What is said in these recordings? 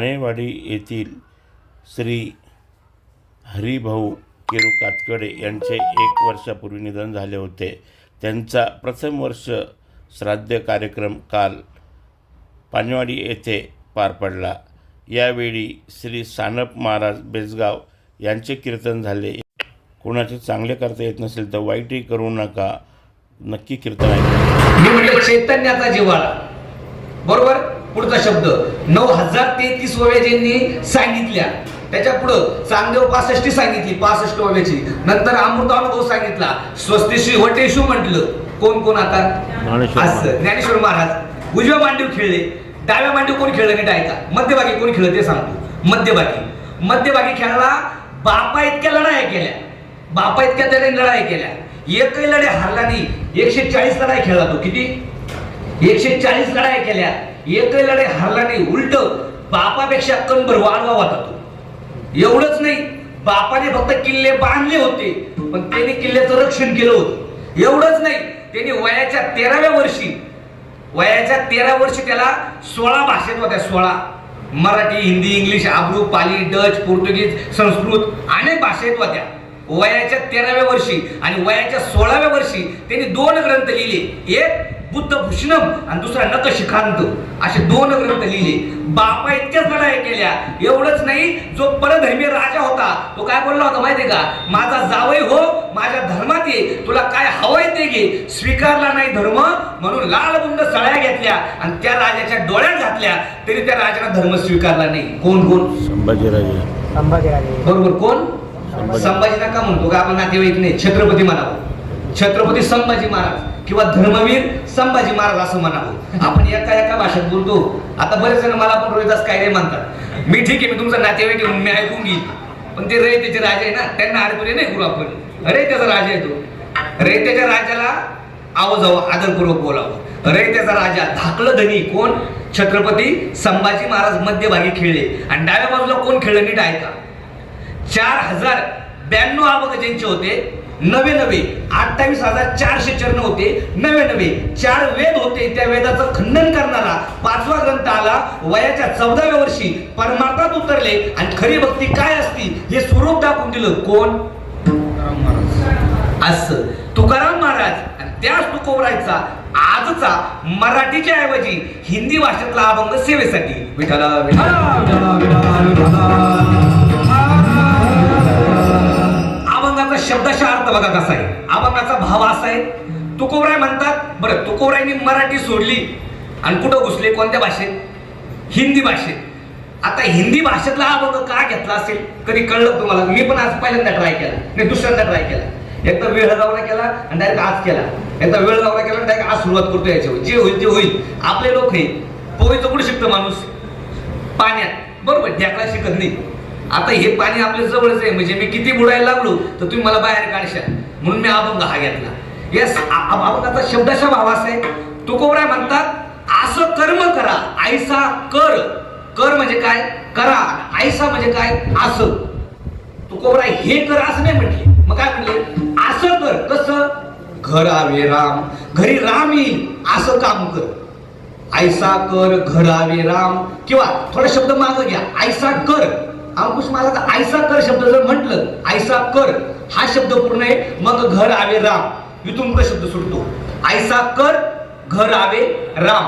ठाणेवाडी येथील श्री हरिभाऊ केरू कातकडे यांचे एक वर्षापूर्वी निधन झाले होते. त्यांचा प्रथम वर्ष श्राद्ध कार्यक्रम काल पानवाडी येथे पार पडला. यावेळी श्री सानप महाराज बेसगाव यांचे कीर्तन झाले. कोणाचे चांगले करता येत नसेल तर वाईटही करू नका. नक्की कीर्तन आहे चैतन्याचा जिव्हाळा बरोबर? पुढचा शब्द. नऊ हजार तेहतीस ओव्याजींनी सांगितल्या. त्याच्या पुढं चांगदेव पासष्टी सांगितली पासष्ट ओव्याची नंतर अमृतानुभव सांगितला. स्वस्तिश्री वटेशू म्हटलं. कोण कोण आता? ज्ञानेश्वर असं ज्ञानेश्वर महाराज. उजव्या मांडीव खेळले. डाव्या मांडीव कोण खेळलं नीट ऐका. मध्यभागी कोण खेळलं ते सांगतो. मध्यभागी. मध्यभागी खेळला बापा इतक्या लढाया केल्या. बापा इतक्या त्याने लढाई केल्या. एकही लढाई हारला नाही. एकशे चाळीस लढाई खेळला तो. किती? एकशे चाळीस लढाई केल्या. एक लढाई हरला नाही उलट बापापेक्षा कंबर वाढवा होता तो. एवढंच नाही बापाने फक्त किल्ले बांधले होते पण त्यांनी किल्ल्याचं रक्षण केलं होतं. एवढंच नाही त्यांनी वयाच्या तेराव्या वर्षी वयाच्या तेरा वर्षी त्याला सोळा भाषेत होत्या सोळा. मराठी हिंदी इंग्लिश आब्रू पाली डच पोर्तुगीज संस्कृत अनेक भाषेत होत्या. वयाच्या तेराव्या वर्षी आणि वयाच्या सोळाव्या वर्षी त्यांनी दोन ग्रंथ लिहिले. एक बुद्ध भूषणम आणि दुसरा नकशिखांत असे दोन ग्रंथ लिहिले. बापा इतक्याच लढाई केल्या. एवढंच नाही जो परधर्मीय राजा होता तो काय बोलला होता माहितीये का? माझा जावई हो माझ्या धर्मात ये. तुला काय हवंय ते घे. स्वीकारला नाही धर्म म्हणून लाल बुंद सळ्या घेतल्या आणि त्या राजाच्या डोळ्यात घातल्या. तरी त्या राजाला धर्म स्वीकारला नाही. कोण कोण? संभाजीराजे. संभाजीराजे. बरोबर कोण? संभाजी. संभाजी नका म्हणतो का आपण नातेवाईक नाही. छत्रपती म्हणावं. छत्रपती संभाजी महाराज किंवा धर्मवीर संभाजी महाराज असं म्हणावं. आपण एका एका भाषेत बोलतो. आता बरेच जण मला पण रोहिदास काय नाही म्हणतात. मी ठीक आहे मी तुमचा नातेवाईक आहे मी ऐकून घेईन. पण ते रईतेचे राजा आहे ना त्यांना अडकुले नाही करू आपण. अरे त्याचा राजा आहे तो. त्याच्या राजाला आव जावं आदरपूर्वक बोलावं. रयतेचा राजा धाकलं धनी कोण? छत्रपती संभाजी महाराज मध्यभागी खेळले. आणि डाव्या बाजूला कोण खेळलं? नीट ऐका. चार हजार ब्याण्णव अवघ ज्यांचे होते नवे नवे अठ्ठावीस हजार चारशे चरण होते नवे नवे चार वेद होते. त्या वेदाचं खंडन करणारा पाचवा ग्रंथ आला. वयाच्या चौदाव्या वर्षी परमार्थात उतरले आणि खरी भक्ती काय असती हे स्वरूप दाखवून दिलं. कोण? असं. तुकाराम महाराज. आणि त्याच तुकोबरायचा आजचा मराठीच्या ऐवजी हिंदी भाषेतला अभंग सेवेसाठी. विठाला विठाला विठाला विठाला शब्दाचा अर्थ बघा कसा आहे. अभंगाचा भाव असा आहे. तुकोबराय म्हणतात बरं तुकोबरायनी मराठी सोडली आणि कुठं घुसले? कोणत्या भाषेत? हिंदी भाषेत. आता हिंदी भाषेतला अभंग का घेतला असेल? कधी कळलं तुम्हाला? मी पण आज पहिल्यांदा ट्राय केला. नाही दुसऱ्यांदा ट्राय केला. एकदा वेळ गावला केला आणि डायरेक्ट आज केला. एकदा वेळ गावला केला डायरेक्ट आज सुरुवात करतो याच्यावर. जे होईल ते होईल. आपले लोक हे पोहायचं कुठे शिकतो माणूस? पाण्यात. बरोबर ढेकळा शिकत नाही. आता हे पाणी आपल्या जवळच आहे. म्हणजे मी किती बुडायला लागलो तर तुम्ही मला बाहेर काढशाल. म्हणून मी अभंग हा घेतला. यस अभंगाचा शब्दशा भाव असा आहे. तुकोबराय म्हणतात असं कर्म करा आयसा कर. कर म्हणजे काय? करा. आयसा म्हणजे काय? असं. तुकोबराय हे कर असं नाही म्हटले. मग काय म्हटले? असं कर. कसं? घर आवे राम. घरी राम येईल. असं काम कर. आयसा कर घरावे राम. किंवा थोडा शब्द माग घ्या. आयसा कर. अंकुश मला आयसा कर शब्द जर म्हटलं आयसा कर हा शब्द पूर्ण आहे मग घर आवे राम. इथून शब्द सुटतो. आयसा कर घर आवे राम.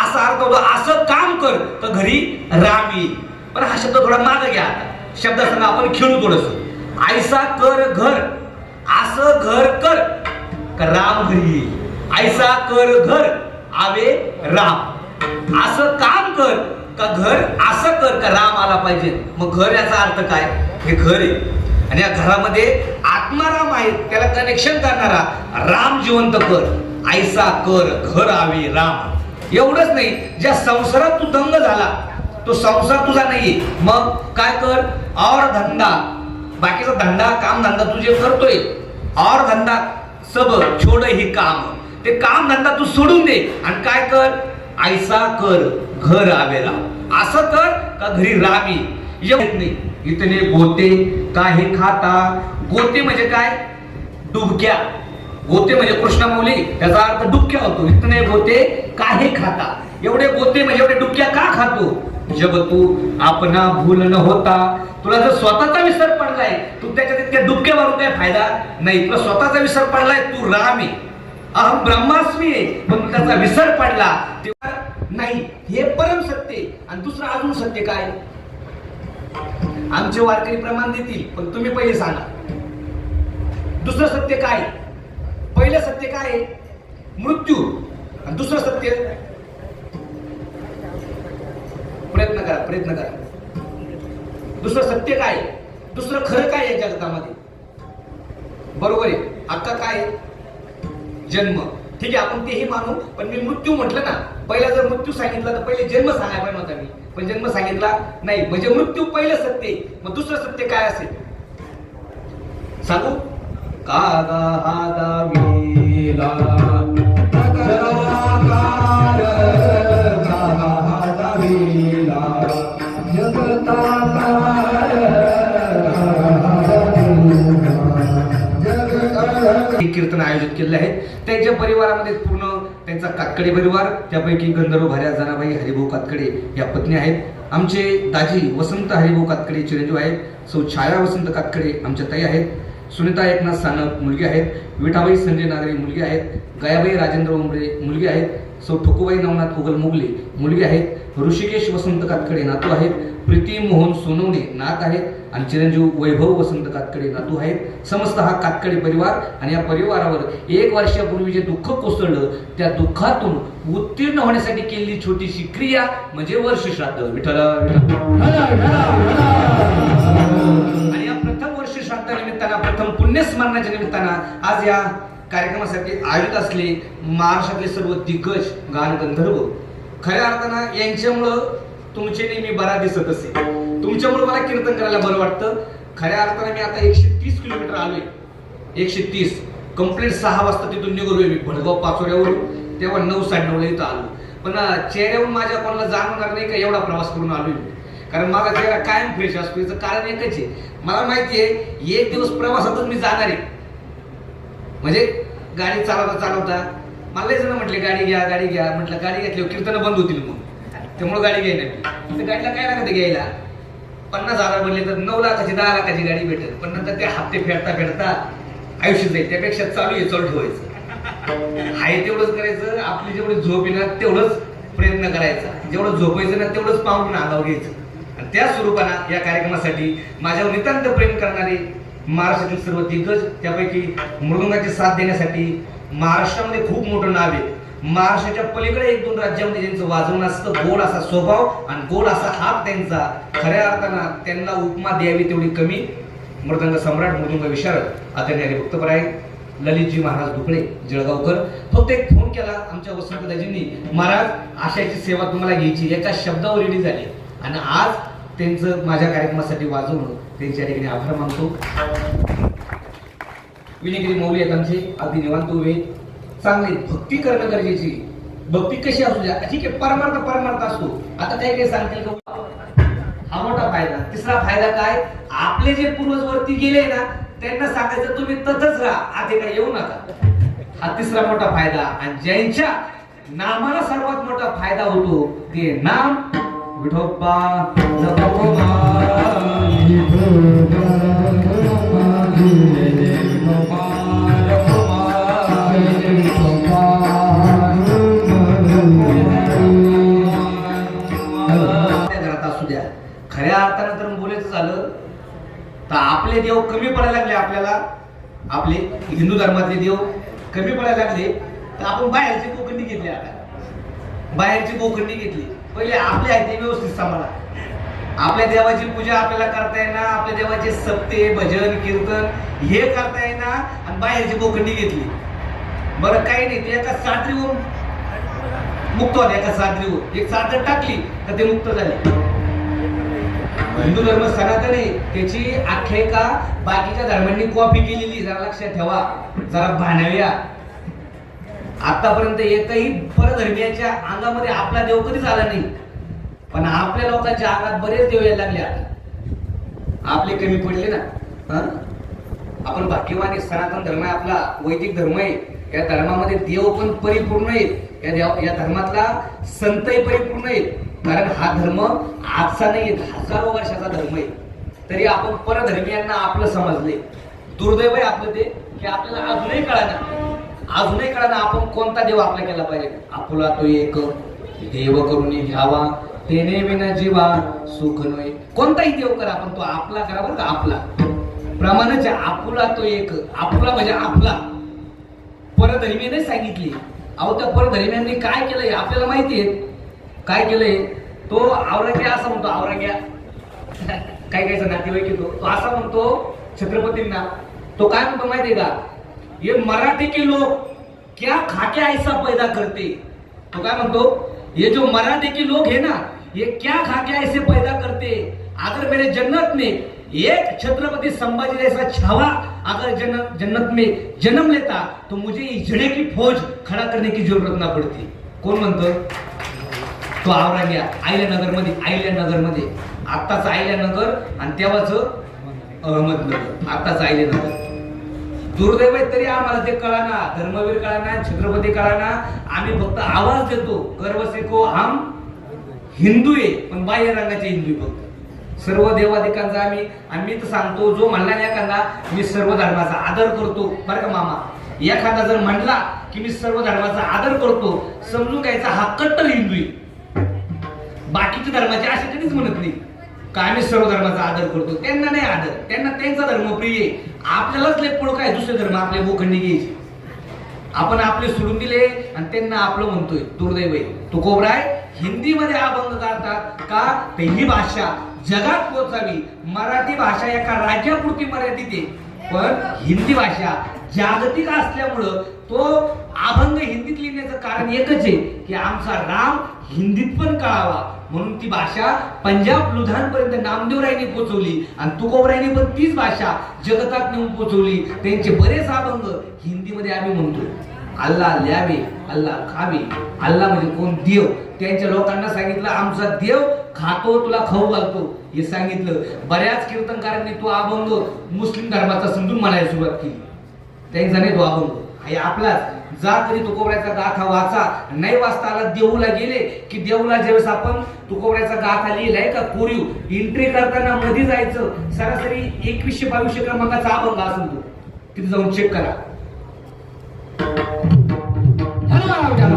असा अर्थ होतो असं काम कर तर घरी राम येईल. पण हा शब्द थोडा माग घ्या आता. शब्दासंग आपण खेळू थोडस. आयसा कर घर. असं घर कर का राम घरी येईल. आयसा कर घर आवे राम. असं काम कर का घर? असं कर का राम आला पाहिजे? मग घर याचा अर्थ काय? हे घर आहे. आणि या घरामध्ये आत्माराम आहे. त्याला कनेक्शन करणारा राम जिवंत कर. आईसा कर घर आवे राम. एवढंच नाही. ज्या संसारात तू दंग झाला तो संसार तुझा नाहीये. मग काय कर? और धंदा. बाकीचा धंदा काम धंदा तू जे करतोय और धंदा सब छोड हे काम. ते काम धंदा तू सोडून दे. आणि काय कर? ऐसा कर घर आवेला. असं कर का घरी रामी येत नाही. इतने गोते काही खाता. गोते म्हणजे काय? डुबक्या. गोते म्हणजे कृष्णामौली त्याचा अर्थ डुबक्या होतो इतने गोते काही खाता. एवढे गोते म्हणजे एवढे डुबक्या का खातो? जब तू आपणा भूल न होता. तुला जर स्वतःचा विसर पडलाय तू त्याच्यात इतक्या डुबक्या मारून काय फायदा नाही. तुला स्वतःचा विसर पडलाय तू राम. आहे अहम ब्रह्मास्मी आहे पण त्याचा विसर पडला. तेव्हा नाही हे परम सत्य आणि दुसरं अजून सत्य काय? आमचे वारकरी प्रमाण देतील पण तुम्ही पहिले सांगा. दुसरं सत्य काय? पहिलं सत्य काय आहे? मृत्यू. आणि दुसरं सत्य? प्रयत्न करा प्रयत्न करा. दुसरं सत्य काय? दुसरं खरं काय आहे जगतामध्ये? बरोबर आहे. अक्का काय? जन्म. ठीक आहे आपण तेही मानू पण मी मृत्यू म्हटलं ना पहिला जर मृत्यू सांगितला तर पहिले जन्म सांगायला पाहिजे होता मी. पण जन्म सांगितला नाही. म्हणजे मृत्यू पहिलं सत्य मग दुसरं सत्य काय असेल? सांगू? कागा आयोजित केले आहे त्यांच्या परिवारामध्ये पूर्ण त्यांचा कातकडे परिवार त्यापैकी गंधर्व भार्या जनाबाई हरिभाऊ कातकडे या पत्नी आहेत. आमचे दाजी वसंत हरिभाऊ कातकडे चिरंजीव आहेत. सौ छाया वसंत कातकडे आमच्या ताई आहेत. सुनीता एकनाथ सानप मुलगी आहेत विठाबाई संजय नागरे मुलगी आहेत गयाबाई राजेंद्र उमरे मुलगी आहेत सौ ठोकूबाई नवनाथ उगल मुगले मुलगी आहेत ऋषिकेश वसंत कातकडे नातू आहेत प्रीती मोहन सोनवणे नात आहेत आणि चिरंजीव वैभव वसंत कातकडे नातू आहेत. समस्त हा कातकडे परिवार आणि या परिवारावर एक वर्षापूर्वी जे दुःख कोसळलं त्या दुःखातून उत्तीर्ण होण्यासाठी केलेली छोटीशी क्रिया म्हणजे वर्ष श्राद्ध विठ्ठल. प्रथम पुण्यस्मरणाच्या निमित्तानं आज या कार्यक्रमासाठी आयोजित असले महाराष्ट्रातले सर्व दिग्गज गान गंधर्व खऱ्या अर्थानं यांच्यामुळं तुमचे नेहमी बरा दिसत असे. तुमच्यामुळे मला कीर्तन करायला बरं वाटतं. खऱ्या अर्थानं मी आता एकशे तीस किलोमीटर आलोय. एकशे तीस. कंप्लीट सहा वाजता तिथून निघालोय मी. भडगाव पाचोऱ्यावरून. तेव्हा नऊ साडे नऊला इथं आलो. पण चेहऱ्यावरून माझ्या कोणाला जाणवणार नाही का? एवढा प्रवास करून आलोय मी. कारण माझा चेहरा कायम फ्रेश असतो याचं कारण एकच आहे. मला माहिती आहे एक दिवस प्रवासातच मी जाणार आहे. म्हणजे गाडी चालवता चालवता मला जण म्हटले गाडी घ्या गाडी घ्या. म्हटलं गाडी घेतल्यावर कीर्तन बंद होतील मग. त्यामुळे गाडी घ्यायला मी तर गाडीला काय लागतं घ्यायला? पन्नास हजार बनले तर नऊ लाखाची दहा लाखाची गाडी भेटेल. पण नंतर ते हप्ते फेडता फेडता आयुष्य जाईल. त्यापेक्षा चालू आहे चालू ठेवायचं. आहे तेवढंच करायचं आपली जेवढी झोप येणार तेवढंच प्रयत्न करायचा. जेवढं झोपायचं ना तेवढंच पाहून अंगावर घ्यायचं. त्या स्वरूपानं या कार्यक्रमासाठी माझ्यावर नितांत प्रेम करणारे महाराष्ट्रातील सर्व दिग्गज त्यापैकी मृदुंगाची साथ देण्यासाठी महाराष्ट्रामध्ये खूप मोठं नाव आहे. महाराष्ट्राच्या पलीकडे एक दोन राज्यामध्ये ज्यांचं वाजवणं असतं गोड असा स्वभाव आणि गोड असा हात त्यांचा खऱ्या अर्थानं त्यांना उपमा द्यावी तेवढी कमी मृदंग सम्राट मृदुंग विशारद आदरणीय आहे ललितजी महाराज दुकडे जळगावकर. फक्त एक फोन केला आमच्या वसंतदाजींनी महाराज आशाची सेवा तुम्हाला घ्यायची एका शब्दावर रेडी झाली. आणि आज त्यांचं माझ्या कार्यक्रमासाठी वाजवणं त्यांच्या ठिकाणी आभार मानतो. विनेगिरी मौली आहेत आमचे अगदी निवांत उभे. चांगले भक्ती करणं गरजेची. भक्ती कशी असू द्या? ठीक आहे परमार्थ परमार्थ असतो. आता काही काही सांगतील का? हा मोठा फायदा. तिसरा फायदा काय? आपले जे पूर्वज वरती गेले ना त्यांना सांगायचं तुम्ही तथच राहा. आधी काय येऊ नका. हा तिसरा मोठा फायदा. आणि ज्यांच्या नामाला सर्वात मोठा फायदा होतो ते नाम विठोबा असू द्या खऱ्या अर्थानं तर बोलायचं झालं तर आपले देव कमी पडायला लागले आपल्याला. आपले हिंदू धर्मातले देव कमी पडायला लागले. तर आपण बाहेरची कोकणी घेतली आता. बाहेरची कोकणी घेतली. पहिले आपले आहे ते व्यवस्थित सांभाळा. आपल्या देवाची पूजा आपल्याला करता येणार आपल्या देवाचे सप्ते भजन कीर्तन हे करता येणार आणि बाहेरची कोकणी घेतली. बरं काही नाही ते एका साठरीवरून मुक्त होते एका सादरीवर एक सादर टाकली तर ते मुक्त झाले. हिंदू धर्म सनातन त्याची आख्यायिका बाकीच्या धर्मांनी कॉपी केलेली जरा लक्षात ठेवा. जरा भानव्या. आतापर्यंत एकही परधर्मियाच्या अंगामध्ये आपला देव कधीच आला नाही. पण आपल्या लोकांच्या अंगात बरेच देव यायला लागले आता. आपले कमी पडले ना. आपण भाग्यवान सनातन धर्म आहे आपला वैदिक धर्म आहे. या धर्मामध्ये देव पण परिपूर्ण आहेत. या देव या धर्मातला संतही परिपूर्ण आहेत. कारण हा धर्म आजचा नाही हजारो वर्षाचा धर्म आहे. तरी आपण परधर्मियांना आपलं समजले. दुर्दैव आहे आपलं ते की आपल्याला अजूनही कळाना अजूनही कळाना आपण कोणता देव आपला केला पाहिजे? आपला तो एक देव करून घ्यावा तेने विना जीवा सुख नये कोणताही देव करा आपण तो आपला करा बरं का आपला. प्रमाणाचे आपुला तो एक आपुला म्हणजे आपला. परधर्मीने सांगितली. अहो त्या परधर्म्यांनी काय केलंय आपल्याला माहिती आहे. काय केलंय? तो औरंग्या असं म्हणतो औरंग्या. काय काय नातेवाईक येतो. तो असा म्हणतो छत्रपतींना. तो काय म्हणतो माहितीये का? ये मराठी के लोग क्या खाके ऐसा पैदा करते? तो काय म्हणतो? ये जो मराठी के लोग है ना ये क्या खाके ऐसे पैदा करते? अगर मेरे जन्नत में एक छत्रपति संभाजी जैसा छावा अगर जन जन्नत में जन्म लेता तो मुझे इजड़े की फौज खड़ा करने की जरूरत ना पड़ती। कोण म्हणतो? तो औरंग्या आयल्यानगरमध्ये आयल्यानगरमध्ये आत्ताच आयल्यानगर आणि तेव्हाच अहमदनगर. आत्ताच आयल्यानगर. दुर्दैव आहे तरी आम्हाला ते कळाना धर्मवीर कळाना छत्रपती कळाना. आम्ही फक्त आवाज देतो गर्व सिको हम हिंदू आहे पण बाह्य रंगाचे हिंदू आहे फक्त. सर्व देवाधिकांचा आम्ही आम्ही तर सांगतो जो म्हणला नाही एखादा मी सर्व धर्माचा आदर करतो. बरं का मामा? एखादा जर म्हणला की मी सर्व धर्माचा आदर करतो समजून घ्यायचा हा कट्टर हिंदू आहे. बाकीच्या धर्माचे असे कधीच म्हणत नाही. का आम्ही सर्व धर्माचा आदर करतो. त्यांना नाही आदर. त्यांना त्यांचा धर्म प्रिय आहे. आपल्यालाच लेपळ काय? दुसरे धर्म आपले भूखंडी घ्यायचे. आपण आपले सोडून दिले आणि त्यांना आपलं म्हणतोय दुर्दैव आहे? हिंदीमध्ये अभंग गातात का? ते ही भाषा जगात पोचावी मराठी भाषा एका राज्यापुरती मर्यादित आहे. पण हिंदी भाषा जागतिक असल्यामुळं तो अभंग हिंदीत लिहिण्याचं कारण एकच आहे की आमचा राम हिंदीत पण कळावा. म्हणून ती भाषा पंजाब लुधानपर्यंत नामदेवरायांनी पोहोचवली आणि तुकोबरायांनी पण तीच भाषा जगतात नेऊन पोहोचवली त्यांचे बरेच अभंग हिंदीमध्ये आम्ही म्हणतो अल्लाह ल्यावे अल्लाह खावे अल्ला म्हणजे कोण? देव. त्यांच्या लोकांना सांगितलं आमचा देव खातो तुला खाऊ घालतो. हे सांगितलं. बऱ्याच कीर्तनकारांनी तो अभंग मुस्लिम धर्माचा समजून म्हणायला सुरुवात केली. त्यांचा नाही तो अभंग. हे आपलाच. जा तरी तुकोबऱ्याचा गाथा वाचा. नाही वाचता आला देऊला गेले की देऊला ज्यावेळेस आपण तुकोबऱ्याचा गाथा लिहिलाय का? कोरीव. एंट्री करताना मध्ये जायचं. सरासरी एकवीसशे बावीसशे क्रमांकाचा अभंग असून तो. तिथे जाऊन चेक करा.